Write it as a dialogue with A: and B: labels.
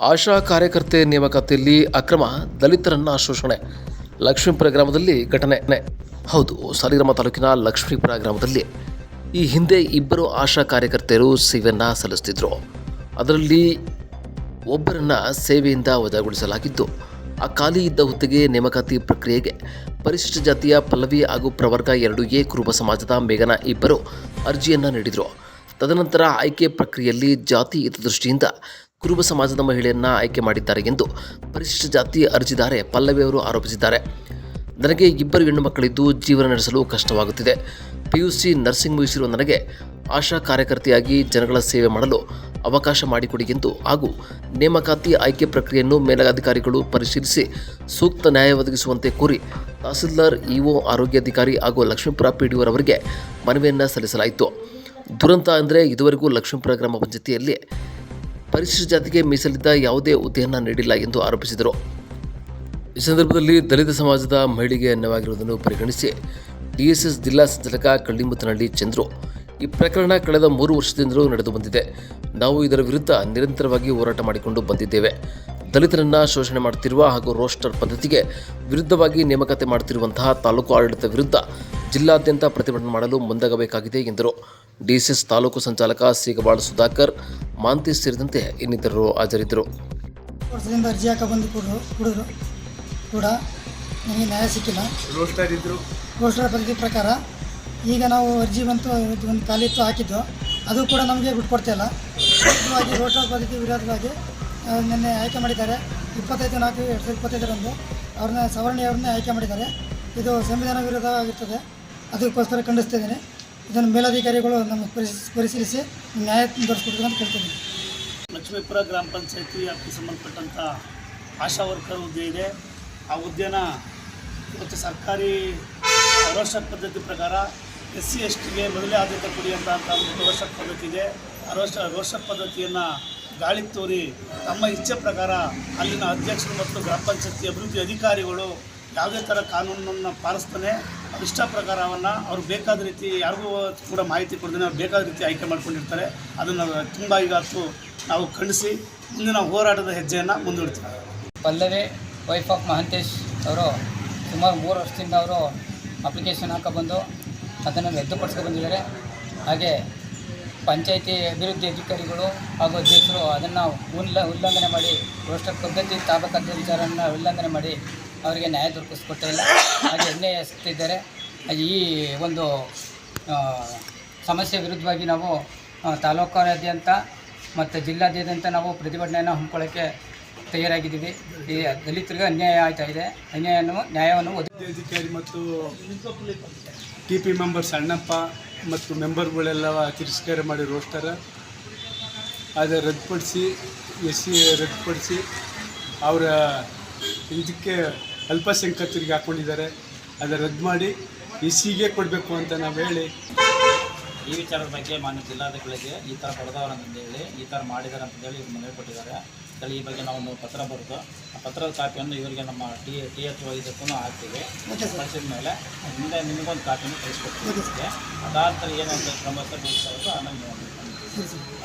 A: ಆಶಾ ಕಾರ್ಯಕರ್ತೆ ನೇಮಕಾತಿಯಲ್ಲಿ ಅಕ್ರಮ ದಲಿತರನ್ನ ಶೋಷಣೆ. ಲಕ್ಷ್ಮೀಪುರ ಗ್ರಾಮದಲ್ಲಿ ಘಟನೆ. ಹೌದು, ಸಾಲಿಗ್ರಾಮ ತಾಲೂಕಿನ ಲಕ್ಷ್ಮೀಪುರ ಗ್ರಾಮದಲ್ಲಿ ಈ ಹಿಂದೆ ಇಬ್ಬರು ಆಶಾ ಕಾರ್ಯಕರ್ತೆಯರು ಸೇವೆಯನ್ನು ಸಲ್ಲಿಸುತ್ತಿದ್ದರು ಅದರಲ್ಲಿ ಒಬ್ಬರನ್ನ ಸೇವೆಯಿಂದ ವಜಾಗೊಳಿಸಲಾಗಿದ್ದು, ಆ ಖಾಲಿ ಇದ್ದ ಹುದ್ದೆಗೆ ನೇಮಕಾತಿ ಪ್ರಕ್ರಿಯೆಗೆ ಪರಿಶಿಷ್ಟ ಜಾತಿಯ ಪಲ್ಲವಿ ಹಾಗೂ ಪ್ರವರ್ಗ ಎರಡು ಎ ಕುರುಬ ಸಮಾಜದ ಮೇಘನ ಇಬ್ಬರು ಅರ್ಜಿಯನ್ನು ನೀಡಿದರು. ತದನಂತರ ಆಯ್ಕೆ ಪ್ರಕ್ರಿಯೆಯಲ್ಲಿ ಜಾತಿ ಹಿತದೃಷ್ಟಿಯಿಂದ ಕುರುಬ ಸಮಾಜದ ಮಹಿಳೆಯನ್ನ ಆಯ್ಕೆ ಮಾಡಿದ್ದಾರೆ ಎಂದು ಪರಿಶಿಷ್ಟ ಜಾತಿ ಅರ್ಜಿದಾರೆ ಪಲ್ಲವಿ ಅವರು ಆರೋಪಿಸಿದ್ದಾರೆ. ನನಗೆ ಇಬ್ಬರು ಹೆಣ್ಣು ಮಕ್ಕಳಿದ್ದು ಜೀವನ ನಡೆಸಲು ಕಷ್ಟವಾಗುತ್ತಿದೆ. ಪಿಯುಸಿ ನರ್ಸಿಂಗ್ ಮುಗಿಸಿರುವ ನನಗೆ ಆಶಾ ಕಾರ್ಯಕರ್ತೆಯಾಗಿ ಜನಗಳ ಸೇವೆ ಮಾಡಲು ಅವಕಾಶ ಮಾಡಿಕೊಡಿ ಎಂದು ಹಾಗೂ ನೇಮಕಾತಿ ಆಯ್ಕೆ ಪ್ರಕ್ರಿಯೆಯನ್ನು ಮೇಲಧಿಕಾರಿಗಳು ಪರಿಶೀಲಿಸಿ ಸೂಕ್ತ ನ್ಯಾಯ ಒದಗಿಸುವಂತೆ ಕೋರಿ ತಹಸೀಲ್ದಾರ್, ಇಒ ಆರೋಗ್ಯಾಧಿಕಾರಿ ಹಾಗೂ ಲಕ್ಷ್ಮೀಪುರ ಪಿಡಿಒರವರಿಗೆ ಮನವಿಯನ್ನು ಸಲ್ಲಿಸಲಾಯಿತು. ದುರಂತ ಅಂದರೆ ಇದುವರೆಗೂ ಲಕ್ಷ್ಮೀಪುರ ಗ್ರಾಮ ಪಂಚಾಯತಿಯಲ್ಲಿ ಪರಿಶಿಷ್ಟ ಜಾತಿಗೆ ಮೀಸಲಿದ್ದ ಯಾವುದೇ ಹುದ್ದೆಯನ್ನು ನೀಡಿಲ್ಲ ಎಂದು ಆರೋಪಿಸಿದರು. ಈ ಸಂದರ್ಭದಲ್ಲಿ ದಲಿತ ಸಮಾಜದ ಮಹಿಳೆಗೆ ಅನ್ಯವಾಗಿರುವುದನ್ನು ಪರಿಗಣಿಸಿ ಡಿಎಸ್ಎಸ್ ಜಿಲ್ಲಾ ಸಂಚಾಲಕ ಕಳ್ಳಿಮುತ್ತನಹಳ್ಳಿ ಚಂದ್ರು. ಈ ಪ್ರಕರಣ ಕಳೆದ ಮೂರು ವರ್ಷದಿಂದಲೂ ನಡೆದು ಬಂದಿದೆ. ನಾವು ಇದರ ವಿರುದ್ಧ ನಿರಂತರವಾಗಿ ಹೋರಾಟ ಮಾಡಿಕೊಂಡು ಬಂದಿದ್ದೇವೆ. ದಲಿತರನ್ನು ಶೋಷಣೆ ಮಾಡುತ್ತಿರುವ ಹಾಗೂ ರೋಸ್ಟರ್ ಪದ್ಧತಿಗೆ ವಿರುದ್ಧವಾಗಿ ನೇಮಕಾತಿ ಮಾಡುತ್ತಿರುವಂತಹ ತಾಲೂಕು ಆಡಳಿತ ವಿರುದ್ಧ ಜಿಲ್ಲಾದ್ಯಂತ ಪ್ರತಿಭಟನೆ ಮಾಡಲು ಮುಂದಾಗಬೇಕಾಗಿದೆ ಎಂದರು. ಡಿಎಸ್ಎಸ್ ತಾಲೂಕು ಸಂಚಾಲಕ ಸೀಗಬಾಳ್ ಸುಧಾಕರ್ ಮಾಂತಿ ಸೇರಿದಂತೆ ಇನ್ನಿತರರು ಹಾಜರಿದ್ದರು.
B: ವರ್ಷದಿಂದ ಅರ್ಜಿ ಹಾಕ ಬಂದು ಕುಡಿದ್ರು ಕುಡಿದ್ರು ಕೂಡ ನನಗೆ ನ್ಯಾಯ ಸಿಕ್ಕಿಲ್ಲ.
C: ರೋಸ್ಟರ್ ಇದ್ದರು
B: ಘೋಷಣಾ ಪದ್ಧತಿ ಪ್ರಕಾರ ಈಗ ನಾವು ಅರ್ಜಿ ಬಂತು ಒಂದು ಕಾಲಿತ್ತು ಹಾಕಿದ್ದು ಅದು ಕೂಡ ನಮಗೆ ಬಿಟ್ಕೊಡ್ತಾಯಿಲ್ಲ ಇಲ್ಲ. ವಿರುದ್ಧವಾಗಿ ರೋಸ್ಟರ್ ಪದ್ಧತಿ ವಿರೋಧವಾಗಿ ನಿನ್ನೆ ಆಯ್ಕೆ ಮಾಡಿದ್ದಾರೆ. ಇಪ್ಪತ್ತೈದು ನಾಲ್ಕು ಎರಡು ಸಾವಿರದ ಇಪ್ಪತ್ತೈದರಂದು ಅವ್ರನ್ನ ಸವರ್ಣಿ ಅವ್ರನ್ನೇ ಆಯ್ಕೆ ಮಾಡಿದ್ದಾರೆ. ಇದು ಸಂವಿಧಾನ ವಿರೋಧವಾಗಿರ್ತದೆ ಅದಕ್ಕೋಸ್ಕರ ಖಂಡಿಸ್ತಿದ್ದೀನಿ ಇದನ್ನು ಮೇಲಾಧಿಕಾರಿಗಳು ನಮ್ಮ ಪರಿಶೀಲಿಸಿ ನ್ಯಾಯ ದೊರಕಿಸ್ಕೊಡ್ಬೇಕು ಅಂತ ಕೇಳ್ತೀನಿ.
C: ಲಕ್ಷ್ಮೀಪುರ ಗ್ರಾಮ ಪಂಚಾಯತಿ ವ್ಯಾಪ್ತಿಗೆ ಸಂಬಂಧಪಟ್ಟಂಥ ಆಶಾ ವರ್ಕರ್ ಹುದ್ದೆ ಇದೆ. ಆ ಹುದ್ದೆನ ಇವತ್ತು ಸರ್ಕಾರಿ ರೋಸ್ಟರ್ ಪದ್ಧತಿ ಪ್ರಕಾರ ಎಸ್ ಸಿ ಎಸ್ ಟಿಗೆ ಮೊದಲೇ ಆದ್ಯತೆ ಒಂದು ರೋಸ್ಟರ್ ಪದ್ಧತಿ ಇದೆ. ರೋಸ್ಟರ್ ರೋಸ್ಟರ್ ಪದ್ಧತಿಯನ್ನು ಗಾಳಿ ತೋರಿ ತಮ್ಮ ಇಚ್ಛೆ ಪ್ರಕಾರ ಅಲ್ಲಿನ ಅಧ್ಯಕ್ಷರು ಮತ್ತು ಗ್ರಾಮ ಪಂಚಾಯತಿ ಅಭಿವೃದ್ಧಿ ಅಧಿಕಾರಿಗಳು ಯಾವುದೇ ಥರ ಕಾನೂನನ್ನು ಪಾಲಿಸ್ತಾನೆ ಇಷ್ಟ ಪ್ರಕಾರವನ್ನು ಅವ್ರು ಬೇಕಾದ ರೀತಿ ಯಾರಿಗೂ ಕೂಡ ಮಾಹಿತಿ ಕೊಡ್ತೀನಿ ಅವ್ರು ಬೇಕಾದ ರೀತಿ ಆಯ್ಕೆ ಮಾಡ್ಕೊಂಡಿರ್ತಾರೆ. ಅದನ್ನು ತುಂಬ ಈಗ ನಾವು ಖಂಡಿಸಿ ಮುಂದಿನ ಹೋರಾಟದ ಹೆಜ್ಜೆಯನ್ನು ಮುಂದೂಡ್ತೀವಿ.
D: ಪಲ್ಲವಿ ವೈಫ್ ಆಫ್ ಮಹಂತೇಶ್ ಅವರು ಸುಮಾರು ಮೂರು ವರ್ಷದಿಂದ ಅವರು ಅಪ್ಲಿಕೇಶನ್ ಹಾಕೊಬಂದು ಅದನ್ನು ರದ್ದುಪಡಿಸ್ಕೊಂಡು ಬಂದಿದ್ದಾರೆ ಹಾಗೆ ಪಂಚಾಯಿತಿ ಅಭಿವೃದ್ಧಿ ಅಧಿಕಾರಿಗಳು ಹಾಗೂ ಅಧ್ಯಕ್ಷರು ಅದನ್ನು ಉಲ್ಲ ಉಲ್ಲಂಘನೆ ಮಾಡಿ ರೋಸ್ಟರ್ ಪದ್ಧತಿ ತಾಲೂಕು ವಿಚಾರವನ್ನು ಉಲ್ಲಂಘನೆ ಮಾಡಿ ಅವರಿಗೆ ನ್ಯಾಯ ದೊರಕಿಸ್ಕೊಟ್ಟಿಲ್ಲ ಹಾಗೆ ಅನ್ಯಾಯ ಈ ಒಂದು ಸಮಸ್ಯೆ ವಿರುದ್ಧವಾಗಿ ನಾವು ತಾಲೂಕಾದ್ಯಂತ ಮತ್ತು ಜಿಲ್ಲಾದ್ಯಂತ ನಾವು ಪ್ರತಿಭಟನೆಯನ್ನು ಹಮ್ಮಿಕೊಳ್ಳೋಕ್ಕೆ ತಯಾರಾಗಿದ್ದೀವಿ. ಈ ದಲಿತರಿಗೆ ಅನ್ಯಾಯ ಆಯ್ತಾ ಇದೆ. ಅನ್ಯಾಯವನ್ನು, ನ್ಯಾಯವನ್ನು
C: ಅಧಿಕಾರಿ ಮತ್ತು ಟಿ ಪಿ ಮೆಂಬರ್ಸ್ ಸಣ್ಣಪ್ಪ ಮತ್ತು ಮೆಂಬರ್ಗಳೆಲ್ಲ ತಿರಸ್ಕಾರ ಮಾಡಿ ರೋಸ್ತಾರೆ ಅದು ರದ್ದುಪಡಿಸಿ ಎಸ್ ಸಿ ರದ್ದುಪಡಿಸಿ ಅವರ ಇದಕ್ಕೆ ಅಲ್ಪಸಂಖ್ಯಾತರಿಗೆ ಹಾಕ್ಕೊಂಡಿದ್ದಾರೆ ಅದನ್ನು ರದ್ದು ಮಾಡಿ ಎಸ್ ಸಿಗೆ ಕೊಡಬೇಕು ಅಂತ ನಾವು ಹೇಳಿ.
E: ಈ ವಿಚಾರದ ಬಗ್ಗೆ ಮಾನ್ಯ ಜಿಲ್ಲಾಧಿಕಾರಿಗಳಿಗೆ ಈ ಥರ ಬರೆದವ್ರು ಅಂತಂದೇಳಿ ಈ ಥರ ಮಾಡಿದ್ದಾರೆ ಅಂತಂದೇಳಿ ಇವ್ರು ಮನವಿ ಕೊಟ್ಟಿದ್ದಾರೆ. ಅಂತೇಳಿ ಈ ಬಗ್ಗೆ ನಾವು ಒಂದು ಪತ್ರ ಬರೆದು ಆ ಪತ್ರದ ಕಾಪಿಯನ್ನು ಇವರಿಗೆ ನಮ್ಮ ಟಿ ಟಿ ಎಚ್ ಇದಕ್ಕೂ ಹಾಕ್ತೀವಿ. ಕಳಿಸಿದ ಮೇಲೆ ಮುಂದೆ ನಿಮಗೊಂದು ಕಾಪಿಯನ್ನು ಕಳಿಸ್ಕೊಡ್ತೀವಿ ಅದಾದ ಏನು ಅಂತ ಕ್ರಮ ತಗೊಳ್ತಾ ಆಮೇಲೆ